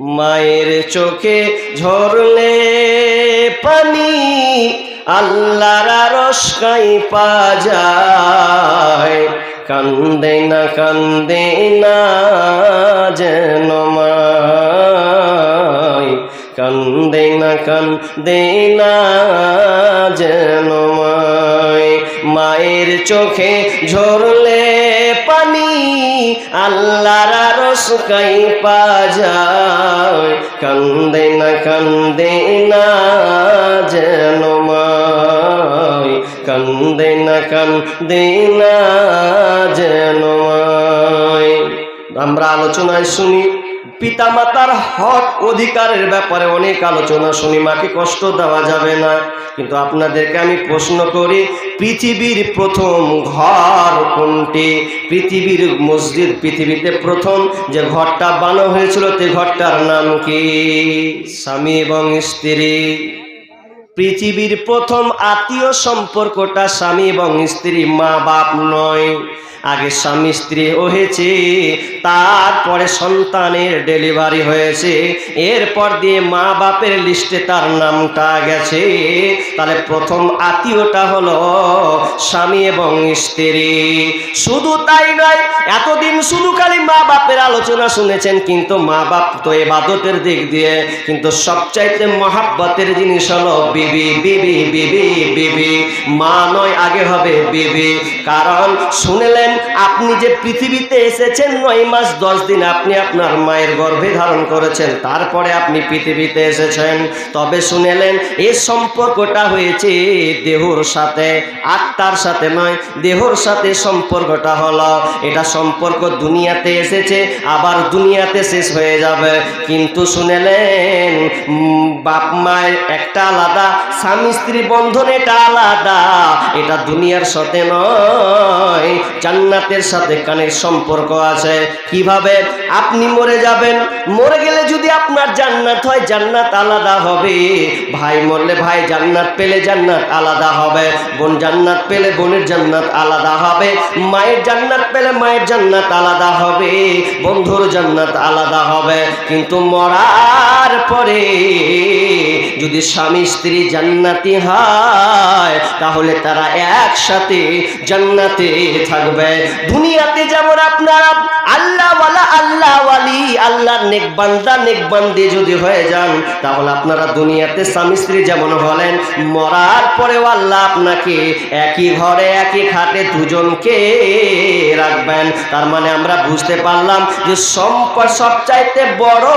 মায়ের চোখে ঝরলে পানি, আল্লাহর রসকাই পা যায়। কান্দে না কান্দে না যেন মায়। কান্দে না কান্দে না যেন মায়। মায়ের চোখে ঝরলে আল্লাহর রসকাই পা যায়। কান্দে না কান্দে না যেন মাই কান্দে না কান্দে না যেন আমরা আলোচনায় শুনি পিতামাতার হক অধিকারের ব্যাপারে অনেক আলোচনা শুনি, মাকে কষ্ট দেওয়া যাবে না। কিন্তু আপনাদেরকে আমি প্রশ্ন করি, পৃথিবীর প্রথম ঘর কোনটি? পৃথিবীর মসজিদ পৃথিবীতে প্রথম যে ঘরটা বানানো হয়েছিল তে ঘরটার নাম কি? স্বামী এবং স্ত্রী। পৃথিবীর প্রথম আত্মীয় সম্পর্কটা স্বামী এবং স্ত্রী, মা বাপ নয়। আগে স্বামী স্ত্রী হয়েছে, তারপরে সন্তানের ডেলিভারি হয়েছে। এরপর দিয়ে মা বাপের লিস্টে তার নামটা গেছে। তাহলে প্রথম আত্মীয়টা হলো স্বামী এবং স্ত্রী। শুধু তাই নয়, এতদিন শুধু খালি মা বাপের আলোচনা শুনেছেন, কিন্তু মা বাপ তো এবাদতের দিক দিয়ে, কিন্তু সবচাইতে মহাব্বতের জিনিস হলো বিবি বিবি বিবি বিবি। মা নয়, আগে হবে বিবি। কারণ শুনলেন, আপনি যে পৃথিবীতে এসেছেন নয় মাস, দশ দিন আপনি আপনার মায়ের গর্ভে ধারণ করেছেন, তারপরে আপনি পৃথিবীতে এসেছেন। তবে শুনেলেন এই সম্পর্কটা হয়েছে দেহর সাথে, আত্মার সাথে নয়, দেহর সাথে সম্পর্কটা হলো, এটা সম্পর্ক দুনিয়াতে এসেছে, আবার দুনিয়াতে শেষ হয়ে যাবে। কিন্তু শুনেলেন বাপ মায়ের একটা আলাদা স্বামী স্ত্রী বন্ধন এটা আলাদা, এটা দুনিয়ার সাথে নয়, জান্নাতের সাথে কানের সম্পর্ক আছে। কীভাবে? আপনি মরে যাবেন। মরে গেলে যদি আপনার জান্নাত হয়, জান্নাত আলাদা হবে। ভাই মরলে ভাই জান্নাত পেলে জান্নাত আলাদা হবে। বোন জান্নাত পেলে বোনের জান্নাত আলাদা হবে। মায়ের জান্নাত পেলে মায়ের জান্নাত আলাদা হবে। বন্ধুর জান্নাত আলাদা হবে। কিন্তু মরার পরে যদি স্বামী স্ত্রী জান্নাতি হয়, তাহলে তারা একসাথে জান্নাতে থাকবে। দুনিয়াতে যেমন আপনারা আল্লাহ ওয়ালা, আল্লাহ ওয়ালি, আল্লাহর নেকবান্দা নেকবান্দি যদি হয়ে যান, তাহলে আপনারা দুনিয়াতে স্বামী স্ত্রী যেমন হলেন মরার পরেও আল্লাহ আপনাকে একই ঘরে, একই খাটে দুজনকে রাখবেন। তার মানে আমরা বুঝতে পারলাম যে সম্পদ সবচাইতে বড়